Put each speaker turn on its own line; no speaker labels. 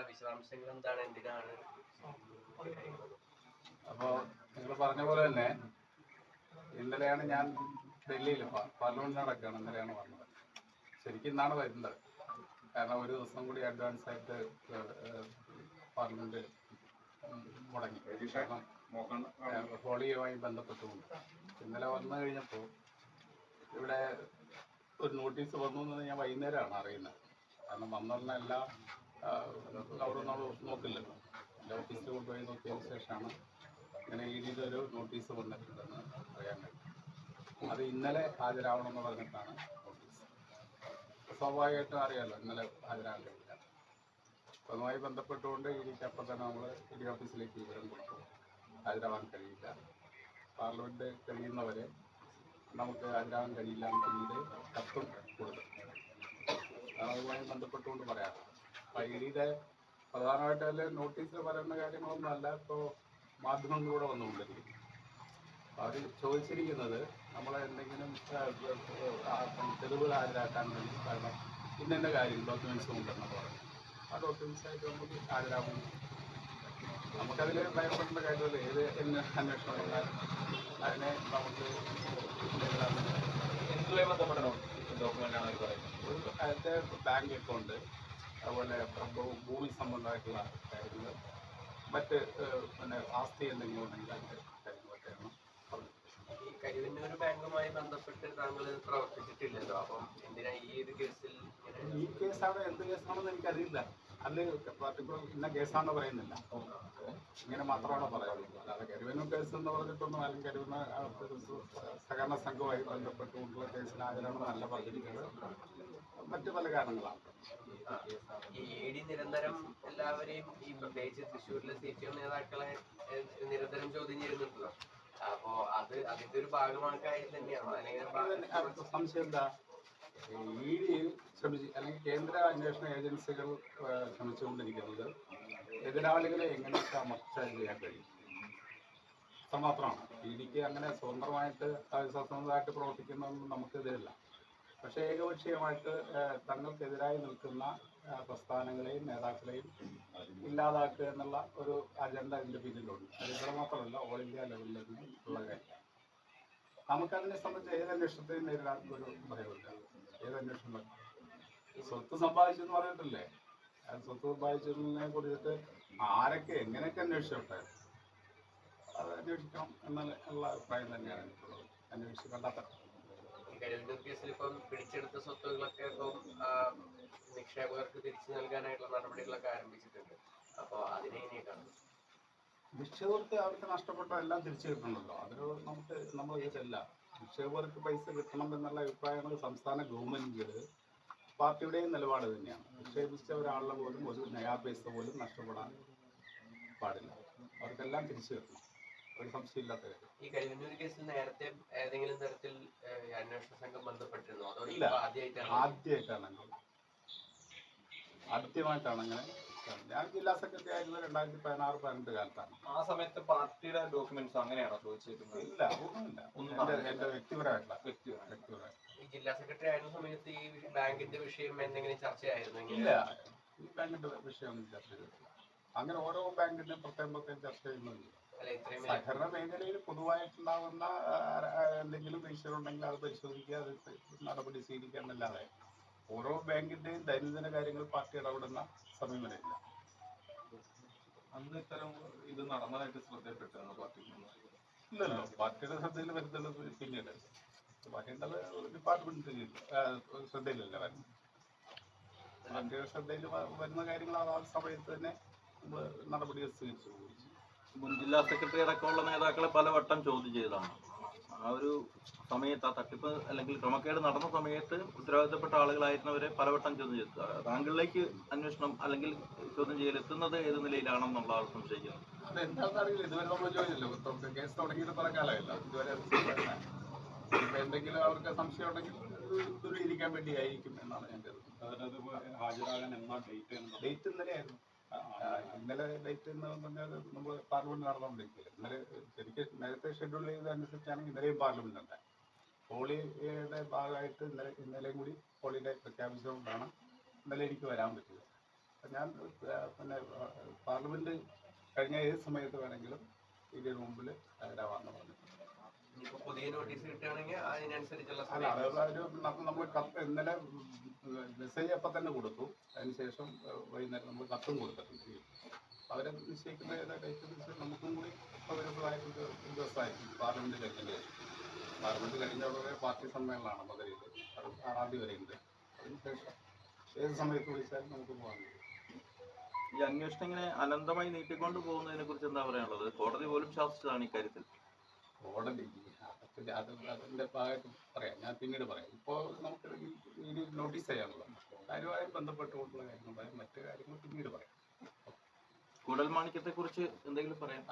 എന്താ വിശദാംശങ്ങൾ എന്താണ് എന്തിനാണ്?
അപ്പോൾ നിങ്ങൾ പറഞ്ഞ പോലെ തന്നെ ഇന്നലെയാണ് ഞാൻ ഡൽഹിയിൽ പാർലമെന്റ് നടക്കുകയാണ് ഇന്നലെയാണ് വന്നത്. ശരിക്കും ഇന്നാണ് വരുന്നത്. കാരണം ഒരു ദിവസം കൂടി അഡ്വാൻസ് ആയിട്ട് പാർലമെന്റ് മുടങ്ങി. ഹോളിയുമായി ബന്ധപ്പെട്ടുകൊണ്ട്. ഇന്നലെ വന്നു കഴിഞ്ഞപ്പോൾ ഇവിടെ ഒരു നോട്ടീസ് വന്നു എന്ന് ഞാൻ വൈകുന്നേരമാണ് അറിയുന്നത്. കാരണം വന്നുള്ള എല്ലാ അവിടെ നമ്മൾ നോക്കില്ലല്ലോ എന്റെ ഓഫീസിൽ കൊണ്ടുപോയി നോക്കിയതിന് ശേഷമാണ് ഇങ്ങനെ ഈ രീതിയിൽ ഒരു നോട്ടീസ് വന്നിട്ടുണ്ടെന്ന് അറിയാൻ കഴിയും അത് ഇന്നലെ ഹാജരാവണമെന്ന് പറഞ്ഞിട്ടാണ് നോട്ടീസ് സ്വാഭാവികമായിട്ടും അറിയാമല്ലോ ഇന്നലെ ഹാജരാകാൻ കഴിയില്ല അപ്പോൾ അതുമായി ബന്ധപ്പെട്ടുകൊണ്ട് ഇടിക്ക് അപ്പം തന്നെ നമ്മൾ ഡി ഓഫീസിലേക്ക് വിവരം കൊടുത്തു. ഹാജരാവാൻ കഴിയില്ല. പാർലമെന്റ് കഴിയുന്നവരെ നമുക്ക് ഹാജരാകാൻ കഴിയില്ല എന്ന് പിന്നീട് കത്തും കൊടുത്തു. അതുമായി ബന്ധപ്പെട്ടുകൊണ്ട് പറയാം ഇഡിയുടെ പ്രധാനമായിട്ട് അതിൽ നോട്ടീസിൽ പറയുന്ന കാര്യങ്ങളൊന്നും അല്ല. ഇപ്പോൾ മാധ്യമങ്ങളിലൂടെ വന്നുകൊണ്ടിരിക്കും അവർ ചോദിച്ചിരിക്കുന്നത് നമ്മളെ എന്തെങ്കിലും തെളിവുകൾ ഹാജരാക്കാൻ വേണ്ടി കാരണം ഇന്ന കാര്യം ഡോക്യുമെന്റ്സ് ഉണ്ടെന്ന് പറഞ്ഞു. ആ ഡോക്യുമെന്റ്സ് ആയിട്ട് നമുക്ക് ഹാജരാകും നമുക്കതിൽ ഭയപ്പെടേണ്ട കാര്യമില്ല. ഏത് എന്ന് അന്വേഷണം അതിനെ നമുക്ക്
എന്തുമായി ബന്ധപ്പെട്ട ഡോക്യുമെന്റ് ആണ് അവർ പറയുന്നത്.
ഒരു ബാങ്ക് അക്കൗണ്ട്. അതുപോലെ ഭൂമി സംബന്ധമായിട്ടുള്ള കാര്യങ്ങൾ മറ്റ് പിന്നെ ആസ്തി എന്തെങ്കിലും ഉണ്ടെങ്കിൽ അതിന്റെ കാര്യങ്ങളൊക്കെയാണ്
ഈ കരുവന്നൂർ ബാങ്കുമായി ബന്ധപ്പെട്ട് താങ്കൾ പ്രവർത്തിച്ചിട്ടില്ലല്ലോ അപ്പം എന്തിനാ ഈ ഒരു കേസിൽ
ഈ കേസാണോ എന്ത് കേസാണെന്ന് എനിക്കറിയില്ല. അതിൽ പർട്ടിക്കുലർ ഇന്ന കേസാണെന്ന് പറയുന്നില്ല. ഇങ്ങനെ മാത്രമാണ് പറയാറുള്ളത് അല്ലാതെ കരുവന്നൂർ കേസ് എന്ന് പറഞ്ഞിട്ടൊന്നും അല്ലെങ്കിൽ സ- സഹകരണ സംഘവുമായി ബന്ധപ്പെട്ടുകൊണ്ടുള്ള കേസിൽ ഹാജരാണെന്നല്ല പറഞ്ഞിരിക്കുന്നത്. മറ്റു പല കാരണങ്ങളാണ്.
ഈ ഇ നിരന്തരം എല്ലാവരെയും ഈ പ്രത്യേകിച്ച് തൃശ്ശൂരിലെ സി പി എം നേതാക്കളെ നിരന്തരം ചോദ്യം ചെയ്യുന്നുണ്ടല്ലോ. അപ്പോ അത് അതിന്റെ ഒരു ഭാഗമാക്കായി തന്നെയാണോ. അല്ലെങ്കിൽ
സംശയം എന്താ? ഇ ഡി ശ്രമിച്ച് അല്ലെങ്കിൽ കേന്ദ്ര അന്വേഷണ ഏജൻസികൾ ശ്രമിച്ചുകൊണ്ടിരിക്കുന്നത് എതിരാളികളെ എങ്ങനെയൊക്കെ അമർച്ച ചെയ്യാൻ കഴിയും? അത്രമാത്രമാണ്. പി ഡിക്ക് അങ്ങനെ സ്വതന്ത്രമായിട്ട് സ്വതന്ത്രമായിട്ട് പ്രവർത്തിക്കുന്നതൊന്നും നമുക്കെതിരല്ല പക്ഷേ ഏകപക്ഷീയമായിട്ട് തങ്ങൾക്കെതിരായി നിൽക്കുന്ന പ്രസ്ഥാനങ്ങളെയും നേതാക്കളെയും ഇല്ലാതാക്കുക എന്നുള്ള ഒരു അജണ്ട അതിന്റെ പിന്നിലുണ്ട്. അത് ഇവിടെ മാത്രമല്ല ഓൾ ഇന്ത്യ ലെവലിൽ തന്നെ ഉള്ള കാര്യം നമുക്കതിനെ സംബന്ധിച്ച് ഏത് അന്വേഷണത്തെയും നേരിടാൻ ഒരു ഭയമില്ല ഏത് അന്വേഷണം സ്വത്ത് സമ്പാദിച്ചു എന്ന് പറഞ്ഞിട്ടില്ലേ സ്വത്ത് സമ്പാദിച്ചതിനെ കുറിച്ചിട്ട് ആരൊക്കെ എങ്ങനെയൊക്കെ അന്വേഷിച്ചോട്ടെ? അത് അന്വേഷിക്കാം എന്നുള്ള ഉള്ള അഭിപ്രായം തന്നെയാണ് എനിക്കുള്ളത്. അന്വേഷിച്ച് കണ്ടെത്തണം.
ഇപ്പം പിടിച്ചെടുത്ത സ്വത്തുകളൊക്കെ ഇപ്പം നിക്ഷേപകർക്ക് തിരിച്ചു നൽകാനായിട്ടുള്ള നടപടികളൊക്കെ ആരംഭിച്ചിട്ടുണ്ട്. അപ്പോൾ അതിനെ ഇനിയൊക്കെയാണ്
നിക്ഷേപകർക്ക് അവർക്ക് നഷ്ടപ്പെട്ട എല്ലാം തിരിച്ചു കിട്ടണമല്ലോ അതൊരു നമുക്ക് നമ്മൾ ഇതല്ല നിക്ഷേപകർക്ക് പൈസ കിട്ടണം എന്നുള്ള അഭിപ്രായങ്ങൾ സംസ്ഥാന ഗവൺമെന്റുകൾ പാർട്ടിയുടെയും നിലപാട് തന്നെയാണ്. നിക്ഷേപിച്ച ഒരാളുടെ പോലും ഒരു നയാ പൈസ പോലും നഷ്ടപ്പെടാൻ പാടില്ല. അവർക്കെല്ലാം തിരിച്ചു കിട്ടണം. ഒരു സംശയമില്ലാത്ത കാര്യം.
ഈ കരുവന്നൂർ കേസിൽ നേരത്തെ ഏതെങ്കിലും തരത്തിൽ അന്വേഷണ സംഘം ബന്ധപ്പെട്ടിരുന്നോ? അതോ
ഇല്ല.
ആദ്യമായിട്ടാണ്?
ആദ്യമായിട്ടാണ് അങ്ങനെ. ആദ്യമായിട്ടാണ് അങ്ങനെ. ഞാൻ ജില്ലാ സെക്രട്ടറി ആയിരുന്നത് രണ്ടായിരത്തി പതിനാറ് പതിനെട്ട് കാലത്താണ്.
ആ സമയത്ത് പാർട്ടിയുടെ ഡോക്യുമെന്റ്സ് അങ്ങനെയാണോ ചോദിച്ചിരിക്കുന്നത്
ഇല്ല ഒന്നുമില്ല
ഒന്നും.
എന്റെ വ്യക്തിപരമായിട്ടുള്ള
വ്യക്തിപരമായിട്ട്.
വ്യക്തിപരമായിട്ട്.
ഈ ജില്ലാ സെക്രട്ടറി ആയിരുന്ന സമയത്ത് ഈ ബാങ്കിന്റെ വിഷയം എന്തെങ്കിലും ചർച്ചയായിരുന്നു
ഇല്ല. ഈ ബാങ്കിന്റെ വിഷയം ചർച്ച ചെയ്തിട്ടില്ല. അങ്ങനെ ഓരോ ബാങ്കിന്റെ പ്രത്യേകം പ്രത്യേകം ചർച്ച ചെയ്യുന്നില്ല സഹകരണ മേഖലയിൽ പൊതുവായിട്ടുണ്ടാകുന്ന എന്തെങ്കിലും വീഴ്ചകളുണ്ടെങ്കിൽ അത് പരിശോധിക്കുക അത് നടപടി സ്വീകരിക്കുക എന്നല്ലാതെ ഓരോ ബാങ്കിന്റെയും ദൈനംദിന കാര്യങ്ങൾ പാർട്ടി ഇടപെടുന്ന സമീപനമില്ല
അന്ന് ഇത്തരം ഇത് നടന്നതായിട്ട് ശ്രദ്ധയപ്പെട്ടാണ് പാർട്ടിക്ക്?
ഇല്ലല്ലോ. പാർട്ടിയുടെ ശ്രദ്ധയിൽ വരുന്നത് പിന്നീട്. പാർട്ടിയുടെ ഡിപ്പാർട്ട്മെന്റ് ശ്രദ്ധയിലല്ല വരുന്നത്. പാർട്ടിയുടെ ശ്രദ്ധയിൽ വരുന്ന കാര്യങ്ങൾ ആ സമയത്ത് തന്നെ നമ്മൾ നടപടികൾ സ്വീകരിച്ചു.
മുൻ ജില്ലാ സെക്രട്ടറി അടക്കമുള്ള നേതാക്കളെ പലവട്ടം ചോദ്യം ചെയ്തതാണ്. ആ ഒരു സമയത്ത് ആ തട്ടിപ്പ് അല്ലെങ്കിൽ ക്രമക്കേട് നടന്ന സമയത്ത് ഉത്തരവാദിത്തപ്പെട്ട ആളുകളായിരുന്നവരെ പലവട്ടം ചോദ്യം ചെയ്തു. താങ്കളിലേക്ക് അന്വേഷണം അല്ലെങ്കിൽ ചോദ്യം ചെയ്യൽ എത്തുന്നത് ഏത് നിലയിലാണെന്നുള്ള ആൾ സംശയിക്കുന്നു.
അതെന്താണെന്ന് അറിയില്ല ഇതുവരെ നമ്മൾ ചോദിച്ചല്ലോ. ഇപ്പൊ കേസ് തുടങ്ങിയിട്ട് പല കാലമല്ല ഇതുവരെ ഇപ്പൊ എന്തെങ്കിലും അവർക്ക് സംശയം ഉണ്ടെങ്കിൽ ദൂരീകരിക്കാൻ വേണ്ടയായിരിക്കും എന്നാണ് ഞാൻ കരുതുന്നത്.
ഹാജരാകാൻ എന്നാ? ഡേറ്റ്
ഇന്നലെയായിരുന്നു. ഇന്നലെ ഡേറ്റ് എന്ന് പറഞ്ഞാൽ നമ്മൾ പാർലമെന്റ് നടന്നുകൊണ്ടിരിക്കില്ല ഇന്നലെ ശരിക്കും നേരത്തെ ഷെഡ്യൂൾ ചെയ്തതനുസരിച്ചാണെങ്കിൽ ഇന്നലെയും പാർലമെന്റ് ഉണ്ട്. ഹോളിയുടെ ഭാഗമായിട്ട് ഇന്നലെ ഇന്നലെയും കൂടി ഹോളിഡേ പ്രഖ്യാപിച്ചുകൊണ്ടാണ് ഇന്നലെ എനിക്ക് വരാൻ പറ്റിയത്. ഞാൻ പിന്നെ പാർലമെന്റ് കഴിഞ്ഞ ഏത് സമയത്ത് വേണമെങ്കിലും ഇതിന് മുമ്പിൽ വരാമെന്ന് പറഞ്ഞു.
പുതിയ നോട്ടീസ് കിട്ടുകയാണെങ്കിൽ അതിനനുസരിച്ചുള്ള
അല്ല അത് ഒരു നമ്മൾ കപ്പ് ഇന്നലെ മെസ്സേജ് അപ്പം തന്നെ കൊടുത്തു. അതിനുശേഷം ശേഷം വൈകുന്നേരം നമ്മൾ കത്തും കൊടുത്തിട്ടുണ്ട്. അവരെ നിശ്ചയിക്കുന്ന ഏതാ ഡേറ്റ് നമുക്കും കൂടി അവൈലബിൾ ആയിട്ടൊരു ദിവസമായിരിക്കും. പാർലമെന്റ് കഴിഞ്ഞതിന് ശേഷം പാർലമെന്റ് കഴിഞ്ഞ ഉടനെ പാർട്ടി സമ്മേളനമാണ് അത് ആറാം തീയതി വരെയുണ്ട് അതിനുശേഷം ഏത് സമയത്ത് വിളിച്ചാലും നമുക്ക് പോകാൻ കഴിയും.
ഈ അന്വേഷണം ഇങ്ങനെ അനന്തമായി നീട്ടിക്കൊണ്ട് പോകുന്നതിനെ കുറിച്ച് എന്താ പറയാനുള്ളത്? കോടതി പോലും ശാസിച്ചതാണ് ഇക്കാര്യത്തിൽ.
കോടതി അതൊക്കെ അത് അതിന്റെ ഭാഗമായിട്ട് പറയാം. ഞാൻ പിന്നീട് പറയാം. ഇപ്പോൾ നമുക്ക് ഇനി നോട്ടീസ് ചെയ്യാനുള്ളത്. കാര്യമായി ബന്ധപ്പെട്ടുകൊണ്ടുള്ള കാര്യങ്ങൾ പറയാം മറ്റു കാര്യങ്ങൾ പിന്നീട് പറയാം.
കൂടൽമാണിക്യത്തെ കുറിച്ച് എന്തെങ്കിലും പറയാം